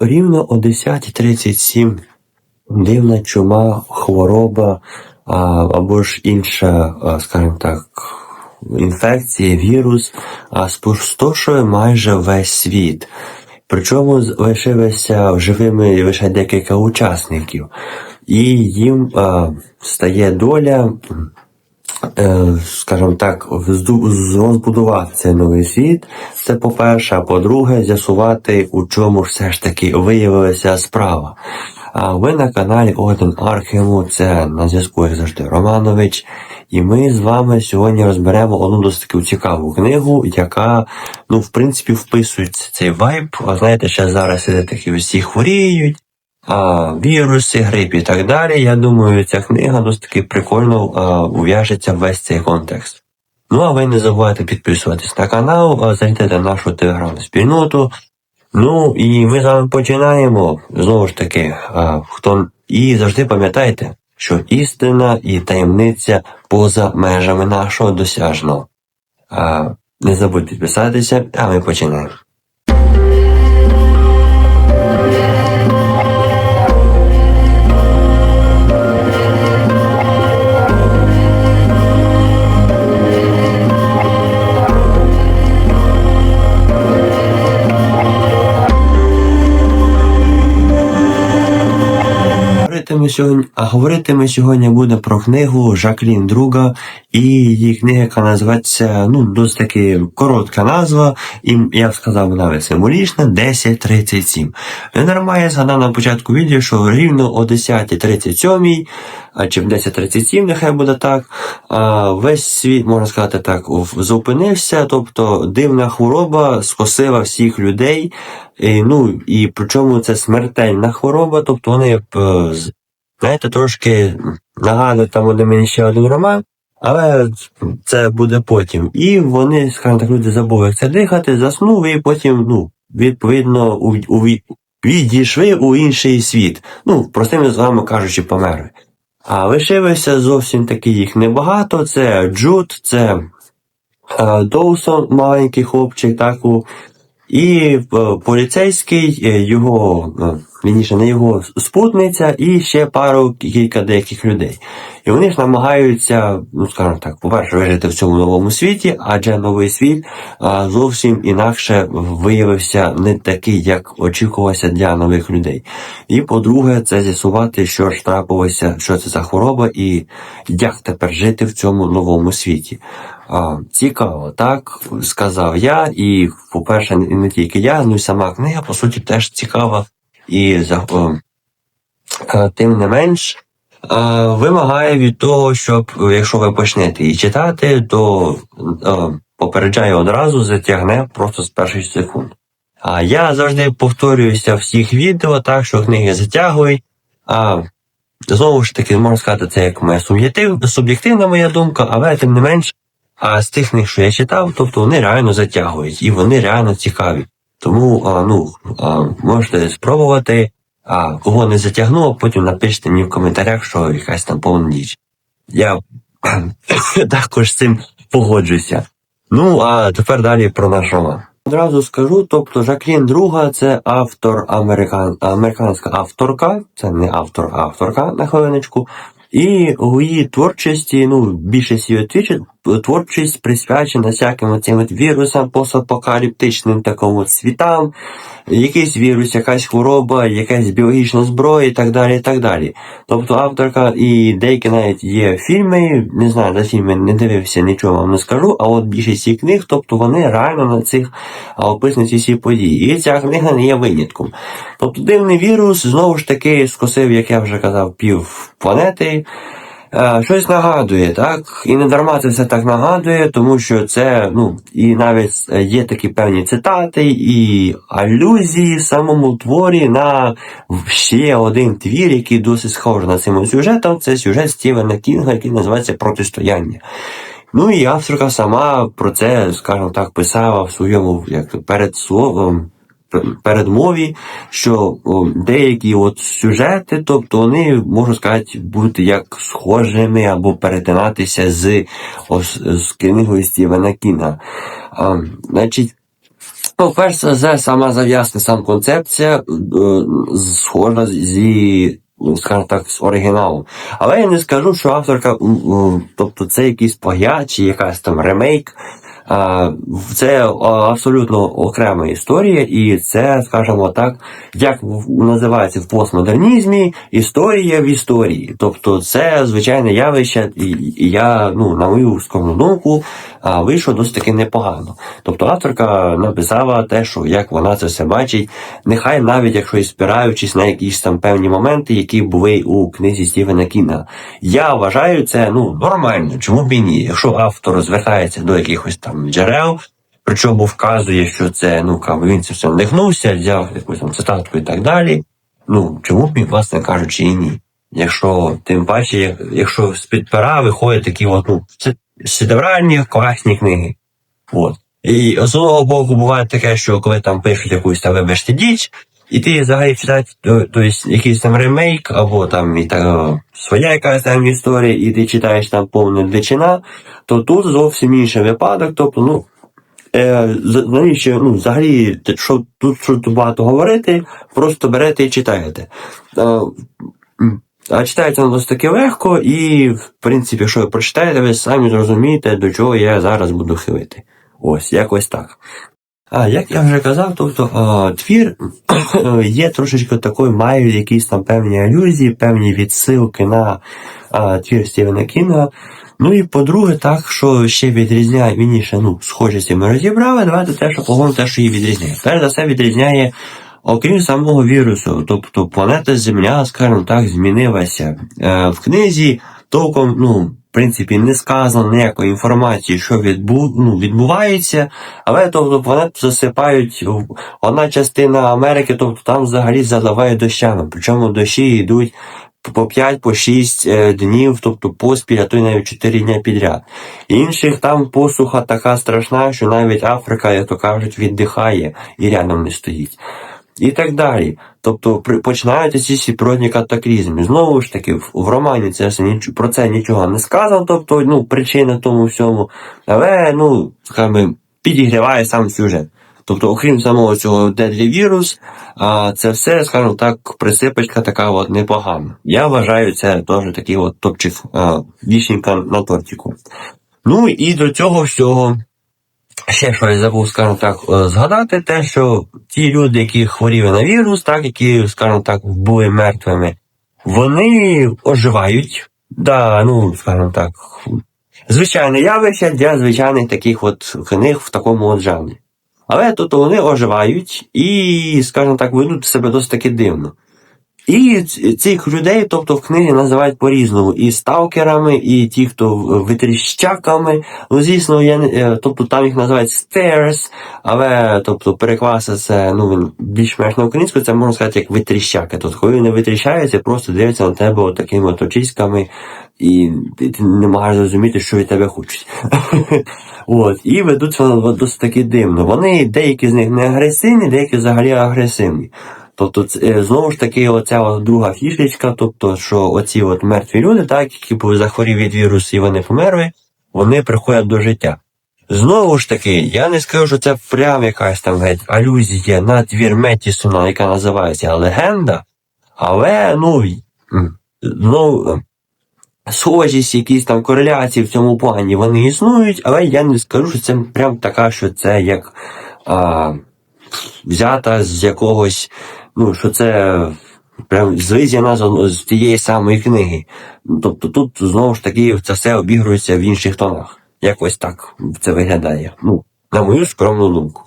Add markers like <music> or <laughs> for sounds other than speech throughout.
Рівно о 10.37 дивна чума, хвороба або ж інша, скажімо так, інфекція, вірус спустошує майже весь світ. Причому лишилися живими лише декілька учасників, і їм а, стає доля скажімо так, розбудувати цей новий світ. Це по-перше, а по-друге, з'ясувати, у чому все ж таки виявилася справа. А ви на каналі Один Архіму, це на зв'язку, як завжди, Романович. І ми з вами сьогодні розберемо одну досить таку цікаву книгу, яка, ну, в принципі, вписується цей вайб. А знаєте, ще зараз іде такі всі хворіють, віруси, грип і так далі. Я думаю, ця книга досить таки прикольно ув'яжеться весь цей контекст. Ну а ви не забувайте підписуватись на канал, зайдете в нашу телеграм спільноту. Ну і ми з вами починаємо. Знову ж таки, хто і завжди пам'ятайте, що істина і таємниця поза межами нашого досяжного. Не забудьте підписатися, а ми починаємо. Говорити сьогодні, а говорити ми сьогодні буде про книгу Жаклін Друга і її книга, яка називається, ну, досить таки коротка назва, і я б сказав навіть символічна 1037. Нормально я згадав на початку відео, що рівно о 10.37, а чи в 10.37, нехай буде так, а, весь світ, можна сказати так, зупинився, тобто дивна хвороба скосила всіх людей, і, ну, і причому це смертельна хвороба, тобто вони, е, знаєте, трошки нагадують там один мені ще один роман, але це буде потім. І вони, скажімо так, люди забули це дихати, заснули, і потім, ну, відповідно, у, у, відійшли у інший світ. Ну, простими словами кажучи, померли. А лишилося зовсім таки їх небагато. Це Джуд, це е, Доусон, маленький хлопчик, так, і е, поліцейський, е, його, е, вірніше, не його спутниця, і ще пару кілька деяких людей. І вони ж намагаються, ну скажімо так, по-перше, вижити в цьому новому світі, адже новий світ а, зовсім інакше виявився не такий, як очікувалося для нових людей. І по-друге, це з'ясувати, що ж трапилося, що це за хвороба, і як тепер жити в цьому новому світі. А, цікаво, так сказав я, і, по-перше, не тільки я, ну й сама книга, по суті, теж цікава. І е, тим не менш, е, вимагає від того, щоб якщо ви почнете її читати, то е, попереджаю одразу, затягне просто з перших секунд. А я завжди повторююся в всіх відео, так що книги затягують. А знову ж таки, можна сказати, це як моя суб'єктив, суб'єктивна моя думка, але тим не менш, а з тих книг, що я читав, тобто вони реально затягують і вони реально цікаві. Тому а, ну, а, можете спробувати, а кого не затягну, а потім напишіть мені в коментарях, що якась там повна ніч. Я <coughs> також з цим погоджуся. Ну, а тепер далі про наш роман. Одразу скажу, тобто Жаклін Друга це автор американ, американська авторка, це не автор, а авторка на хвилиночку. І у її творчості, ну, більшість її твіч- творчість присвячена всяким оцим вірусам, постапокаліптичним такому світам, якийсь вірус, якась хвороба, якась біологічна зброя і так далі. і так далі. Тобто авторка і деякі навіть є фільми, не знаю, за фільми не дивився, нічого вам не скажу, а от більшість книг, тобто вони реально на цих описані всі події. І ця книга не є винятком. Тобто дивний вірус знову ж таки скосив, як я вже казав, пів планети. Е, Щось нагадує, так? І не дарма це все так нагадує, тому що це, ну, і навіть е, є такі певні цитати і алюзії в самому творі на ще один твір, який досить схожий на цим сюжетом. Це сюжет Стівена Кінга, який називається Протистояння. Ну і авторка сама про це, скажімо так, писала в своєму як перед словом. Передмові, що деякі от сюжети, тобто вони, можна сказати, бути як схожими або перетинатися з, з книгою Стівена Кінга. А, значить, Ну, перш за все, сама зав'язка, сам концепція е, схожа зі, скажімо так, з оригіналом. Але я не скажу, що авторка, тобто це якийсь плагіат чи якась там ремейк. Це абсолютно окрема історія, і це, скажімо так, як називається в постмодернізмі історія в історії. Тобто це звичайне явище, і я, ну, на мою скромну думку, вийшло досить таки непогано. Тобто авторка написала те, що як вона це все бачить, нехай навіть якщо і спираючись на якісь там певні моменти, які були у книзі Стівена Кіна. Я вважаю це ну нормально. Чому б і ні? Якщо автор звертається до якихось там джерел, причому вказує, що це ну він це все надихнувся, взяв якусь там цитатку і так далі. Ну чому б власне кажучи, і ні? Якщо тим паче, як- якщо з-під пера виходять такі от, ну, шедевральні класні книги. От. І з одного боку буває таке, що коли там пишуть якусь там вибачте діч, і ти взагалі читаєш то, то есть, якийсь там ремейк, або там і так, своя якась там історія, і ти читаєш там повне дичина, то тут зовсім інший випадок. Тобто, ну, е, навіщо, ну, взагалі, що тут що багато говорити, просто берете і читаєте. Е, а читається воно досить таки легко, і, в принципі, якщо ви прочитаєте, ви самі зрозумієте, до чого я зараз буду хилити. Ось, якось так. А як я вже казав, тобто твір <coughs> є трошечки такою, має якісь там певні алюзії, певні відсилки на твір Стівена Кінга. Ну і по-друге, так, що ще відрізняє, вірніше, ну, схожості ми розібрали, давайте те, що поговоримо те, що її відрізняє. Перш за все відрізняє, окрім самого вірусу, тобто планета Земля, скажімо так, змінилася. Е, в книзі толком, ну, принципі, не сказано ніякої інформації, що відбу, ну, відбувається, але тобто планету засипають одна частина Америки, тобто там взагалі заливають дощами. Причому дощі йдуть по 5 по 6 е, днів, тобто поспіль, а то й навіть 4 дня підряд. Інших там посуха така страшна, що навіть Африка, як то кажуть, віддихає і рядом не стоїть. І так далі. Тобто починаються ці природні катаклізми. Знову ж таки, в, романі це ніч, про це нічого не сказано, тобто ну, причина тому всьому. Але ну, скажімо, підігріває сам сюжет. Тобто, окрім самого цього Virus, а це все, скажімо так, присипочка така от непогана. Я вважаю, це теж такий от топчик вішенька на тортику. Ну і до цього всього ще що я забув, скажімо так, е, згадати те, що ті люди, які хворіли на вірус, так, які, скажімо так, були мертвими, вони оживають. Да, ну, скажімо так, звичайне явище для звичайних таких от книг в такому от жанрі. Але тут вони оживають і, скажімо так, ведуть себе досить таки дивно. І цих людей, тобто в книгі називають по-різному. І сталкерами, і ті, хто витріщаками. Ну, звісно, я не, е, тобто там їх називають stairs, але тобто перекласти це ну, більш-менш на українську, це можна сказати як витріщаки. Тобто, коли вони витріщаються, просто дивляться на тебе такими от очиськами, і ти, не можеш зрозуміти, що від тебе хочуть. <laughs> От, і ведуть себе досить таки дивно. Вони, деякі з них не агресивні, деякі взагалі агресивні. Тобто, е, знову ж таки, оця друга фішечка, тобто, що оці от мертві люди, так, які захворів від вірусу і вони померли, вони приходять до життя. Знову ж таки, я не скажу, що це прям якась там геть алюзія на твір Меттісона, яка називається Легенда, але, ну, ну, схожість, якісь там кореляції в цьому плані вони існують, але я не скажу, що це прям така, що це як а, взята з якогось, ну, що це прям звизяна з, з тієї самої книги. Тобто тут знову ж таки це все обігрується в інших тонах. Якось так це виглядає. Ну, на мою скромну думку.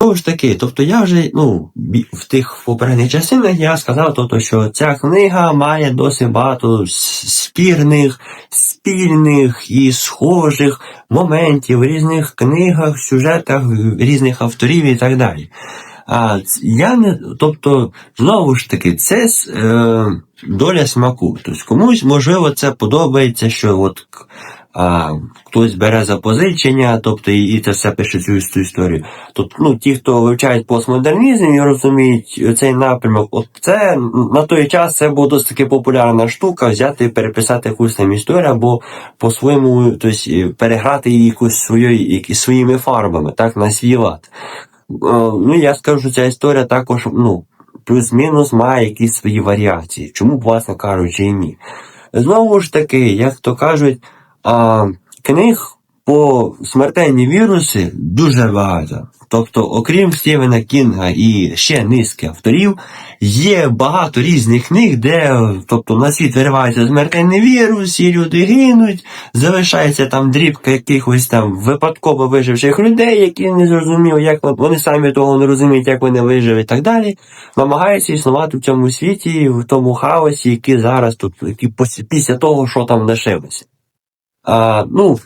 Знову ж таки, тобто я вже ну, в тих попередніх частинах я сказав, тобто, що ця книга має досить багато спірних, спільних і схожих моментів в різних книгах, сюжетах різних авторів і так далі. А я не, тобто, знову ж таки, це е, доля смаку. Тобто комусь, можливо, це подобається, що от а, хтось бере запозичення, тобто і, і це все пише цю, цю історію. Тобто, ну, ті, хто вивчають постмодернізм і розуміють цей напрямок, от це на той час це була досить таки популярна штука, взяти і переписати якусь там історію, або по-своєму тобто, переграти її якусь своєю, своїми фарбами, так, на свій лад. Е, Ну, я скажу, ця історія також, ну, плюс-мінус має якісь свої варіації. Чому, власне кажучи, і ні. Знову ж таки, як то кажуть, а, книг по смертельні віруси дуже багато. Тобто, окрім Стівена Кінга і ще низки авторів, є багато різних книг, де тобто, на світ виривається смертельний вірус, і люди гинуть, залишається там дрібка якихось там випадково виживших людей, які не зрозуміли, як вони самі того не розуміють, як вони виживуть і так далі. Намагаються існувати в цьому світі, в тому хаосі, який зараз тут, який після того, що там лишилося. А, ну,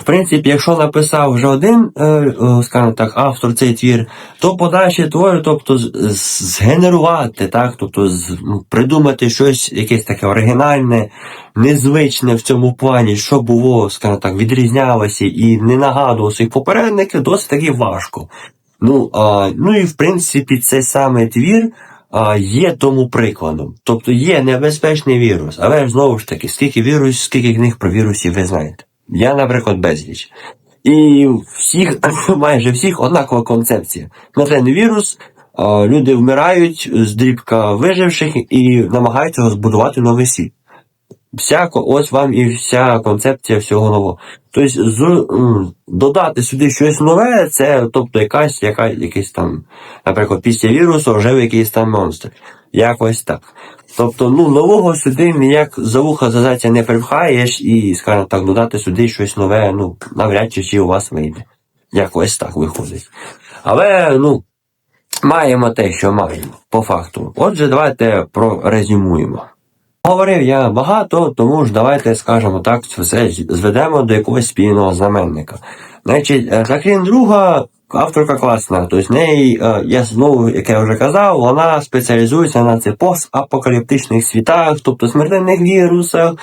в принципі, якщо написав вже один, е, скажімо так, автор цей твір, то подальші твори, тобто згенерувати, так, тобто ну, придумати щось якесь таке оригінальне, незвичне в цьому плані, що було, скажімо так, відрізнялося і не нагадувало своїх попередників, досить таки важко. Ну, а, ну і в принципі, цей саме твір є тому прикладом. Тобто є небезпечний вірус, але знову ж таки, скільки вірус, скільки книг про вірусів ви знаєте. Я, наприклад, безліч. І всіх, <laughs> майже всіх однакова концепція. Смертельний вірус, люди вмирають з дрібка виживших і намагаються його збудувати новий світ. Всяко, ось вам і вся концепція всього нового. Тобто з, додати сюди щось нове, це тобто якась, яка, якийсь там, наприклад, після вірусу вже якийсь там монстр. Якось так. Тобто, ну, нового сюди ніяк за вуха зазація не припхаєш і, скажімо так, додати сюди щось нове, ну, навряд чи чи у вас вийде. Якось так виходить. Але, ну, маємо те, що маємо, по факту. Отже, давайте прорезюмуємо. Говорив я багато, тому ж давайте скажемо так, все зведемо до якогось спільного знаменника. Значить, е, Жаклін друга авторка класна, тобто в неї, я знову, як я вже казав, вона спеціалізується на цих постапокаліптичних світах, тобто смертельних вірусах,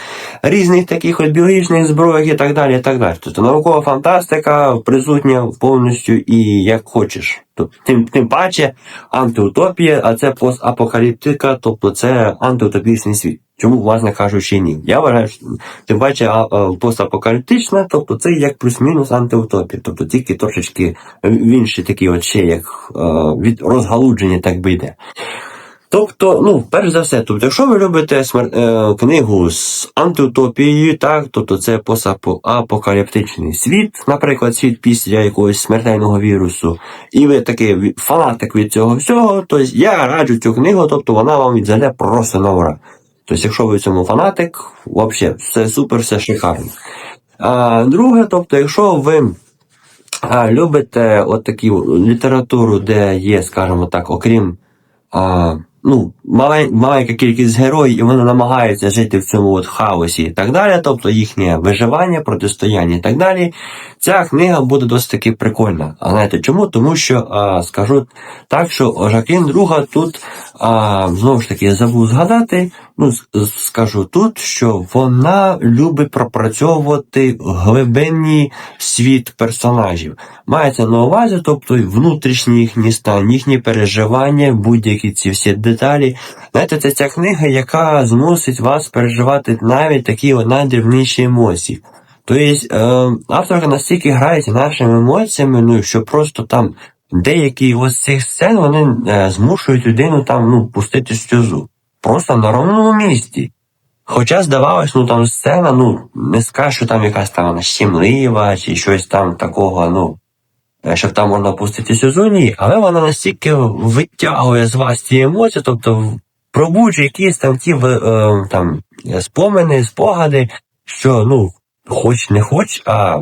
різних таких от біологічних зброях і так далі. і так далі. Тобто наукова фантастика присутня повністю і як хочеш. Тобто, тим, тим паче антиутопія, а це постапокаліптика, тобто це антиутопічний світ. Чому, власне кажучи, ні? Я вважаю, що тим паче постапокаліптична, тобто це як плюс-мінус антиутопія, тобто тільки трошечки в інші такі от ще як від розгалудження так би йде. Тобто, ну, перш за все, тобто, якщо ви любите смер... е, книгу з антиутопією, так, тобто це постапокаліптичний світ, наприклад, світ після якогось смертельного вірусу, і ви такий фанатик від цього всього, то я раджу цю книгу, тобто вона вам відзайде просто на ура. Тобто, якщо ви цьому фанатик, взагалі, все супер, все шикарно. А, друге, тобто, якщо ви а, любите от таку літературу, де є, скажімо так, окрім а, ну, маленька кількість героїв, і вони намагаються жити в цьому от хаосі і так далі, тобто їхнє виживання, протистояння і так далі. Ця книга буде досить таки прикольна. А знаєте чому? Тому що а, скажу так, що Жаклін друга тут а, знову ж таки я забув згадати. Ну, скажу тут, що вона любить пропрацьовувати глибинний світ персонажів. Мається на увазі, тобто внутрішній їхній стан, їхні переживання, будь-які ці всі деталі. Знаєте, це ця книга, яка змусить вас переживати навіть такі найдрібніші емоції. Тобто е, авторка настільки грає нашими емоціями, ну що просто там деякі ось цих сцен вони е, змушують людину там ну пустити сльозу. Просто на ровному місці. Хоча здавалось, ну там сцена, ну не скажу, що там якась там щемлива чи щось там такого, ну е, щоб там можна пустити сльозу, ні, але вона настільки витягує з вас ці емоції, тобто пробуджує якісь там ті е, там спомини, спогади, що ну, хоч не хоч, а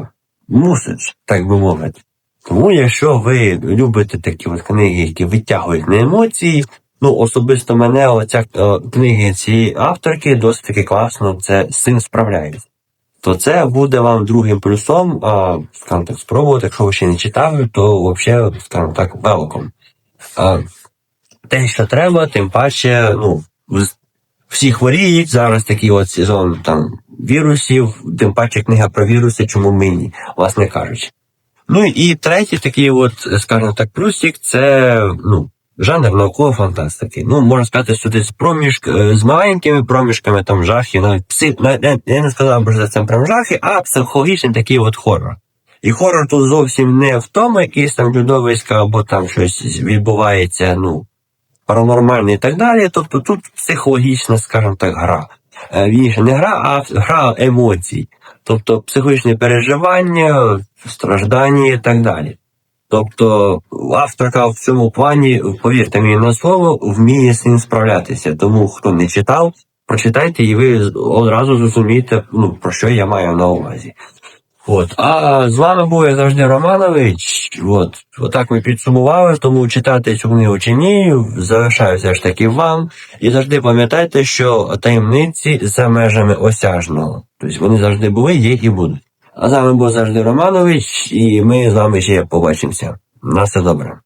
мусиш, так би мовити. Тому, якщо ви любите такі от книги, які витягують на емоції, ну особисто мене оця е, книги цієї авторки досить таки класно це з цим справляється. То це буде вам другим плюсом, а, скажімо так, спробувати, якщо ви ще не читали, то взагалі, скажімо так, велком. Те, що треба, тим паче, ну, всі хворіють, зараз такий от сезон там вірусів, тим паче книга про віруси, чому ми ні, власне кажучи. Ну і третій такий, от, скажімо так, плюсик, це ну, жанр наукової фантастики. Ну, можна сказати, що десь проміжк е, з маленькими проміжками там жахи, навіть пси, навіть- я- не сказав би, що це прям жахи, а психологічний такий от хорор. І хорор тут зовсім не в тому, якийсь там чудовиська або там щось відбувається, ну, паранормальне і так далі. Тобто тут психологічна, скажімо так, гра. Вірніше, не гра, а гра емоцій. Тобто психологічні переживання, страждання і так далі. Тобто авторка в цьому плані, повірте мені на слово, вміє з ним справлятися. Тому хто не читав, прочитайте і ви одразу зрозумієте, ну, про що я маю на увазі. От. А з вами був я завжди Романович. От. Отак ми підсумували, тому читати цю книгу чи ні, залишаю все ж таки вам. І завжди пам'ятайте, що таємниці за межами осяжного. Тобто вони завжди були, є і будуть. А з вами був завжди Романович, і ми з вами ще побачимося. На все добре.